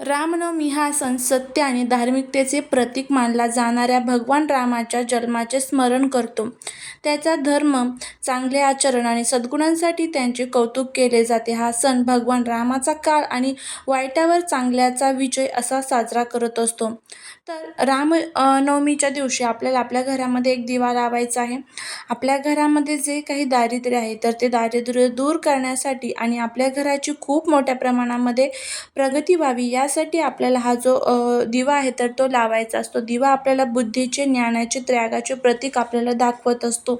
रामनवमी हा सण सत्य आणि धार्मिकतेचे प्रतीक मानला जाणाऱ्या भगवान रामाच्या जन्माचे स्मरण करतो. त्याचा धर्म चांगले आचरण आणि सद्गुणांसाठी त्यांचे कौतुक केले जाते. हा सण भगवान रामाचा काळ आणि वाईटावर चांगल्याचा विजय असा साजरा करत असतो. तर राम नवमीच्या दिवशी आपल्याला आपल्या घरामध्ये एक दिवा लावायचा आहे. आपल्या घरामध्ये जे काही दारिद्र्य आहे तर ते दारिद्र्य दूर करण्यासाठी आणि आपल्या घराची खूप मोठ्या प्रमाणामध्ये प्रगती व्हावी त्यासाठी आपल्याला हा जो दिवा आहे तर तो लावायचा असतो. दिवा आपल्याला बुद्धीचे ज्ञानाचे त्यागाचे प्रतीक आपल्याला दाखवत असतो.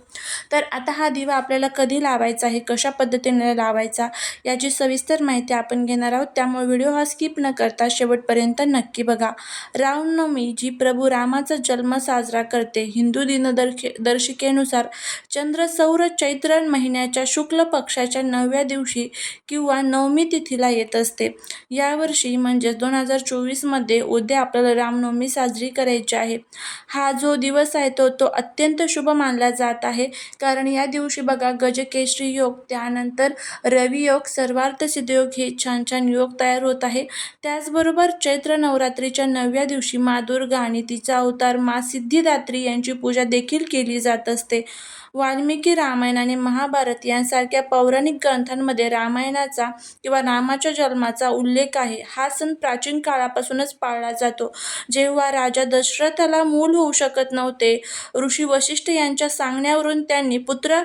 तर आता हा दिवा आपल्याला कधी लावायचा आहे? कशा पद्धतीने लावायचा? याची सविस्तर माहिती आपण घेणार आहोत. त्यामुळे व्हिडिओ हा स्किप न करता शेवटपर्यंत नक्की बघा. रामनवमी जी प्रभू रामाचा जन्म साजरा करते हिंदू दिनदर्शे दर्शिकेनुसार चंद्र सौर चैत्र महिन्याच्या शुक्ल पक्षाच्या नवव्या दिवशी किंवा नवमी तिथीला येत असते. यावर्षी म्हणजेच दोन हजार चोवीसमध्ये उद्या आपल्याला रामनवमी साजरी करायची आहे. हा जो दिवस आहे तो तो अत्यंत शुभ मानला जात आहे. कारण या दिवशी बघा गजकेशरी योग त्यानंतर रवी योग सर्वार्थ सिद्धयोग हे छान छान योग तयार होत आहे. त्याचबरोबर चैत्र नवरात्रीच्या नवव्या दिवशी मा दुर्गा आणि तिचा अवतार मा सिद्धिदात्री यांची पूजा देखील केली जात असते. वाल्मिकी रामायण आणि महाभारत यांसारख्या पौराणिक ग्रंथांमध्ये रामायणाचा किंवा रामाच्या जन्माचा उल्लेख आहे. हा सण प्राचीन काळापासूनच पाळला जातो. जेव्हा राजा दशरथाला मूल होऊ शकत नव्हते ऋषी वशिष्ठ यांच्या सांगण्यावरून त्यांनी पुत्र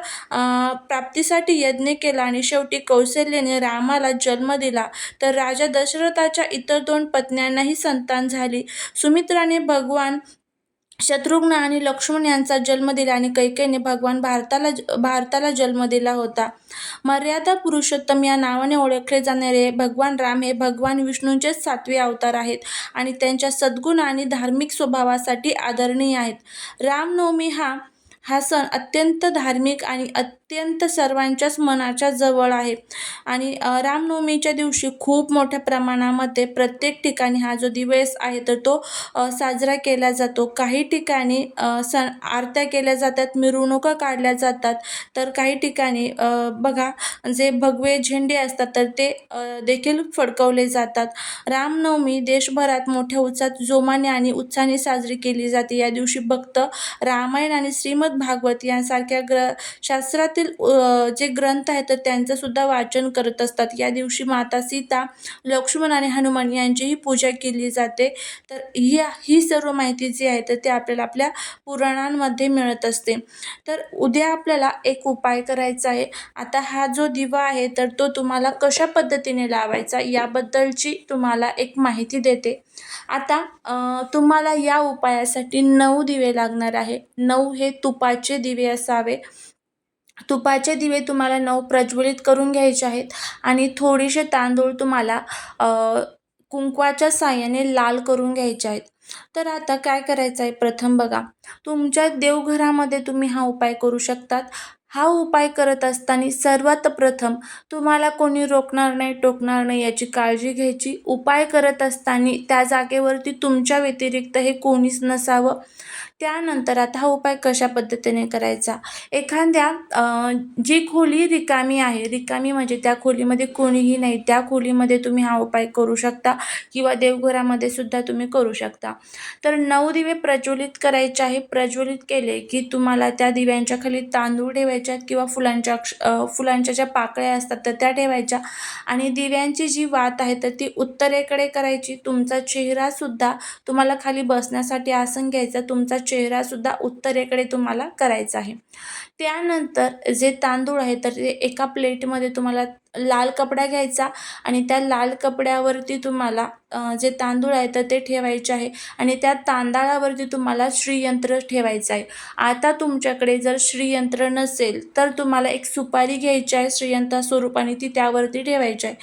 प्राप्तीसाठी यज्ञ केला आणि शेवटी कौशल्याने रामाला जन्म दिला. तर राजा दशरथाच्या इतर दोन पत्न्यांनाही संतान झाली. सुमित्राने भगवान शत्रुघ्न आणि लक्ष्मण यांचा जन्म दिला आणि कैकेने भगवान भारताला भारताला जन्म दिला होता. मर्यादा पुरुषोत्तम या नावाने ओळखले जाणारे भगवान राम हे भगवान विष्णूंचेच सातवे अवतार आहेत आणि त्यांच्या सद्गुण आणि धार्मिक स्वभावासाठी आदरणीय आहेत. रामनवमी हा हा सण अत्यंत धार्मिक आणि अत्यंत सर्वांच्याच मनाच्या जवळ आहे. आणि रामनवमीच्या दिवशी खूप मोठ्या प्रमाणामध्ये प्रत्येक ठिकाणी हा जो दिवस आहे तर तो साजरा केला जातो. काही ठिकाणी सण आरत्या केल्या जातात मिरवणुका काढल्या जातात. तर काही ठिकाणी बघा जे भगवे झेंडे असतात तर ते देखील फडकवले जातात. रामनवमी देशभरात मोठ्या उत्साहात जोमाने आणि उत्साहाने साजरी केली जाते. या दिवशी भक्त रामायण आणि श्रीमद भागवत यांसारख्या ग्र शास्त्रातील जे ग्रंथ आहेत तर त्यांचंसुद्धा वाचन करत असतात. या दिवशी माता सीता लक्ष्मण आणि हनुमान यांचीही पूजा केली जाते. तर या ही सर्व माहिती जी आहे तर ते आपल्याला आपल्या पुराणांमध्ये मिळत असते. तर उद्या आपल्याला एक उपाय करायचा आहे. आता हा जो दिवा आहे तर तो तुम्हाला कशा पद्धतीने लावायचा याबद्दलची तुम्हाला एक माहिती देते. आता तुम्हाला या उपायासाठी नऊ दिवे लागणार आहे. नऊ हे तुपाचे दिवे असावे. तुपाचे दिवे तुम्हाला नऊ प्रज्वलित करून घ्यायचे आहेत आणि थोडेसे तांदूळ तुम्हाला कुंकवाच्या साहाय्याने लाल करून घ्यायचे आहेत. तर आता काय करायचं आहे प्रथम बघा तुमच्या देवघरामध्ये तुम्ही हा उपाय करू शकतात. हा उपाय करत असताना सर्वात प्रथम तुम्हाला कोणी रोखणार नाही टोकणार नाही याची काळजी घ्यायची. उपाय करत असताना त्या जागेवरती तुमच्या व्यतिरिक्त हे कोणीच नसावं. त्यानंतर आता हा उपाय कशा पद्धतीने करायचा? एखाद्या जी खोली रिकामी आहे रिकामी म्हणजे त्या खोलीमध्ये कोणीही नाही त्या खोलीमध्ये तुम्ही हा उपाय करू शकता किंवा देवघरामध्ये सुद्धा तुम्ही करू शकता. तर नऊ दिवे प्रज्वलित करायचे आहे. प्रज्वलित केले की तुम्हाला त्या दिव्यांच्या खाली तांदूळ ठेवायचे आहेत किंवा फुलांच्या अक्ष फुलांच्या ज्या पाकळ्या असतात तर त्या ठेवायच्या. आणि दिव्यांची जी वात आहे तर ती उत्तरेकडे करायची. तुमचा चेहरासुद्धा तुम्हाला खाली बसण्यासाठी आसन घ्यायचं. तुमचा चेहरासुद्धा उत्तरेकडे तुम्हाला करायचा आहे. त्यानंतर जे तांदूळ आहे तर ते एका प्लेटमध्ये तुम्हाला लाल कपडा घ्यायचा आणि त्या लाल कपड्यावरती तुम्हाला जे तांदूळ आहे तर ते ठेवायचे आहे आणि त्या तांदळावरती तुम्हाला श्रीयंत्र ठेवायचं आहे. आता तुमच्याकडे जर श्रीयंत्र नसेल तर तुम्हाला एक सुपारी घ्यायची आहे श्रीयंत्र स्वरूपाने ती त्यावरती ठेवायची आहे.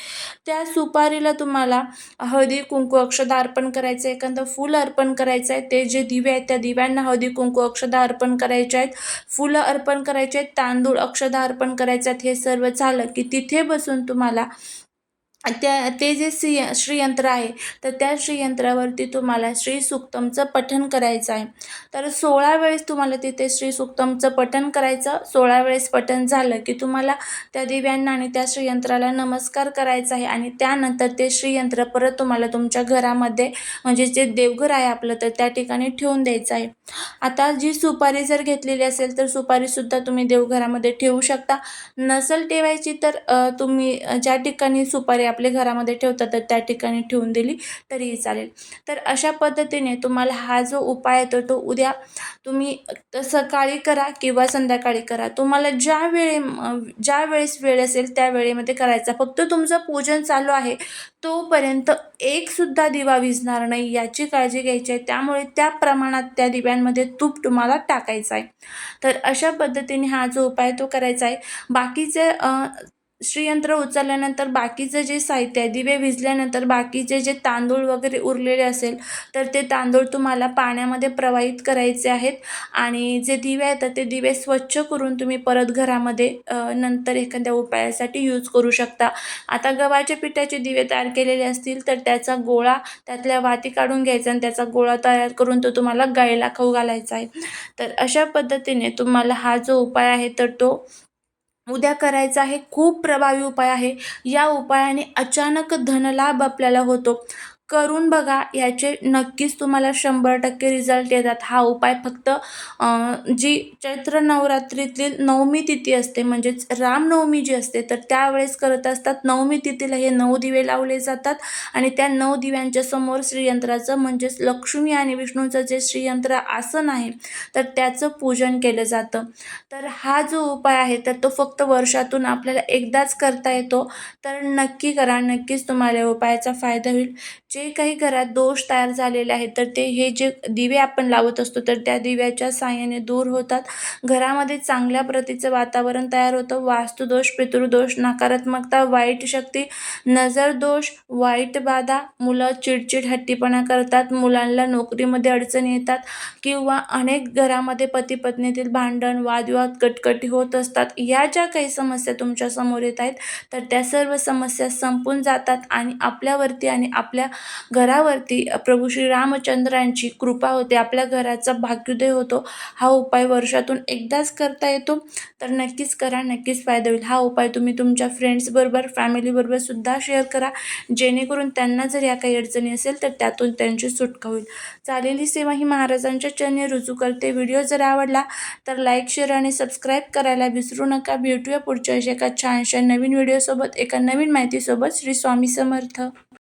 त्या सुपारीला तुम्हाला हळदी कुंकू अक्षदा अर्पण करायचं आहे एखादं फूल अर्पण करायचं आहे ते जे दिवे आहेत त्या दिव्या हळदी कुंकू अक्षदा अर्पण करायचे आहेत. फुलं अर्पण करायचे आहेत. तांदूळ अक्षदा अर्पण करायचे आहेत. हे सर्व झालं की तिथे बसून तुम्हाला त्या ते जे श्री श्रीयंत्र आहे तर त्या श्रीयंत्रावरती तुम्हाला श्री सुक्तमचं पठण करायचं आहे. तर सोळा वेळेस तुम्हाला तिथे श्री सुक्तमचं पठण करायचं सोळा वेळेस पठण झालं की तुम्हाला त्या दिव्यांना आणि त्या श्रीयंत्राला नमस्कार करायचा आहे आणि त्यानंतर ते श्रीयंत्र परत तुम्हाला तुमच्या घरामध्ये म्हणजे जे देवघर आहे आपलं तर त्या ठिकाणी ठेवून द्यायचं आहे. आता जी सुपारी जर घेतलेली असेल तर सुपारीसुद्धा तुम्ही देवघरामध्ये ठेवू शकता. नसेल ठेवायची तर तुम्ही ज्या ठिकाणी सुपारी आपल्या घरामध्ये ठेवतात तर त्या ठिकाणी ठेवून दिली तरीही चालेल. तर अशा पद्धतीने तुम्हाला हा जो उपाय येतो तो उद्या तुम्ही सकाळी करा किंवा संध्याकाळी करा. तुम्हाला ज्या वेळे ज्या वेळेस वेळ असेल त्या वेळेमध्ये करायचा. फक्त तुमचं पूजन चालू आहे तोपर्यंत एकसुद्धा दिवा विझणार नाही याची काळजी घ्यायची आहे. त्यामुळे त्या प्रमाणात त्या दिव्यांमध्ये तूप तुम्हाला टाकायचं आहे. तर अशा पद्धतीने हा जो उपाय तो करायचा आहे. बाकीचे श्रीयंत्र उचलल्यानंतर बाकीचं जे साहित्य आहे दिवे भिजल्यानंतर बाकीचे जे तांदूळ वगैरे उरलेले असेल तर ते तांदूळ तुम्हाला पाण्यामध्ये प्रवाहित करायचे आहेत. आणि जे दिवे आहेत तर ते दिवे स्वच्छ करून तुम्ही परत घरामध्ये नंतर एखाद्या उपायासाठी यूज करू शकता. आता गव्हाच्या पिठाचे दिवे तयार केलेले असतील तर त्याचा गोळा त्यातल्या वाती काढून घ्यायचा आणि त्याचा गोळा तयार करून तो तुम्हाला गायला खाऊ घालायचा आहे. तर अशा पद्धतीने तुम्हाला हा जो उपाय आहे तर तो उद्या करायचा हे खूप प्रभावी उपाय आहे. या उपायाने अचानक धनलाभ आपल्याला होतो. करून बघा याचे नक्कीच तुम्हाला शंभर टक्के रिझल्ट येतात. हा उपाय फक्त जी चैत्र नवरात्रीतील नवमी तिथी असते म्हणजेच रामनवमी जी असते तर त्यावेळेस करत असतात. नवमी तिथीला हे नऊ दिवे लावले जातात आणि त्या नऊ दिव्यांच्या समोर श्रीयंत्राचं म्हणजेच लक्ष्मी आणि विष्णूचं जे श्रीयंत्र आसन आहे तर त्याचं पूजन केलं जातं. तर हा जो उपाय आहे तर तो फक्त वर्षातून आपल्याला एकदाच करता येतो. तर नक्की करा नक्कीच तुम्हाला उपायाचा फायदा होईल. जे काही घरात दोष तयार झालेले आहेत तर ते हे जे दिवे आपण लावत असतो तर त्या दिव्याच्या साहाय्याने दूर होतात. घरामध्ये चांगल्या प्रतीचं वातावरण तयार होतं. वास्तुदोष पितृदोष नकारात्मकता वाईट शक्ती नजर दोष वाईट बाधा मुलं चिडचिड हट्टीपणा करतात मुलांना नोकरीमध्ये अडचणी येतात किंवा अनेक घरामध्ये पती पत्नीतील भांडण वादविवाद कटकटी होत असतात. या ज्या काही समस्या तुमच्यासमोर येत आहेत तर त्या सर्व समस्या संपून जातात आणि आपल्यावरती आणि आपल्या घरावरती प्रभू श्री रामचंद्रांची कृपा होते आपल्या घराचा भाग्योदय होतो. हा उपाय वर्षातून एकदाच करता येतो. तर नक्कीच करा नक्कीच फायदा होईल. हा उपाय तुम्ही तुमच्या फ्रेंड्सबरोबर फॅमिलीबरोबर सुद्धा शेअर करा. जेणेकरून त्यांना जर या काही अडचणी असेल तर त्यातून त्यांची सुटका होईल. चालेली सेवा ही महाराजांच्या चरणी रुजू करते. व्हिडिओ जर आवडला तर लाईक शेअर आणि सबस्क्राईब करायला विसरू नका. भेटूया पुढच्या अशा एका छानशा नवीन व्हिडिओसोबत एका नवीन माहितीसोबत. श्री स्वामी समर्थ.